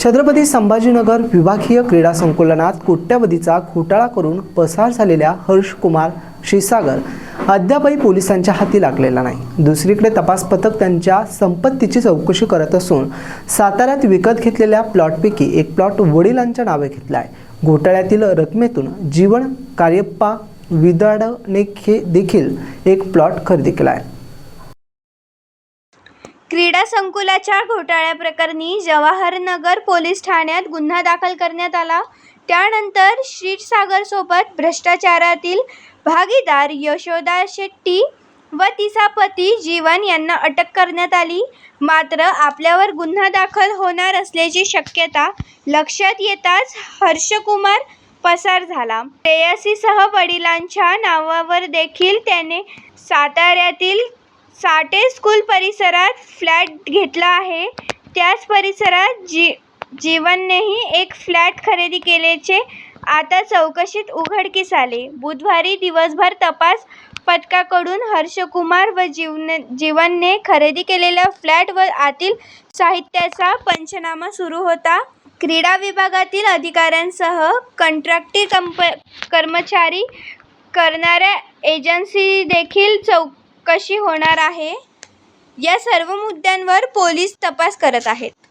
छत्रपती संभाजीनगर विभागीय क्रीडा संकुलनात कोट्यावधीचा घोटाळा करून पसार झालेल्या हर्षकुमार क्षीसागर अद्यापही पोलिसांच्या हाती लागलेला नाही. दुसरीकडे तपास पथक त्यांच्या संपत्तीची चौकशी करत असून साताऱ्यात विकत घेतलेल्या प्लॉटपैकी एक प्लॉट वडिलांच्या नावे घेतला आहे घोटाळ्यातील रकमेतून जीवन कार्यप्पा विदाडनेखे देखील एक प्लॉट खरेदी केला आहे क्रीडा संकुलाच्या घोटाळ्याप्रकरणी जवाहरनगर पोलीस ठाण्यात गुन्हा दाखल करण्यात आला. त्यानंतर क्षीरसागरसोबत भ्रष्टाचारातील भागीदार यशोदा शेट्टी व तिचा पती जीवन यांना अटक करण्यात आली. मात्र आपल्यावर गुन्हा दाखल होणार असल्याची शक्यता लक्षात येताच हर्षकुमार पसार झाला. प्रेयसीसह वडिलांच्या नावावर देखील त्याने साताऱ्यातील साठे स्कूल परिसरात फ्लॅट घेतला आहे. त्याच परिसरात जी जीवननेही एक फ्लॅट खरेदी केल्याचे आता चौकशीत उघडकीस आले. बुधवारी दिवसभर तपास पथकाकडून हर्षकुमार व जीवन जीवनने खरेदी केलेल्या फ्लॅट व आतील साहित्याचा पंचनामा सुरू होता. क्रीडा विभागातील अधिकाऱ्यांसह कंत्राटी कंप कर्मचारी करणाऱ्या एजन्सी देखील चौकशी होणार आहे? या सर्व मुद्द्यांवर पोलीस तपास करत आहेत.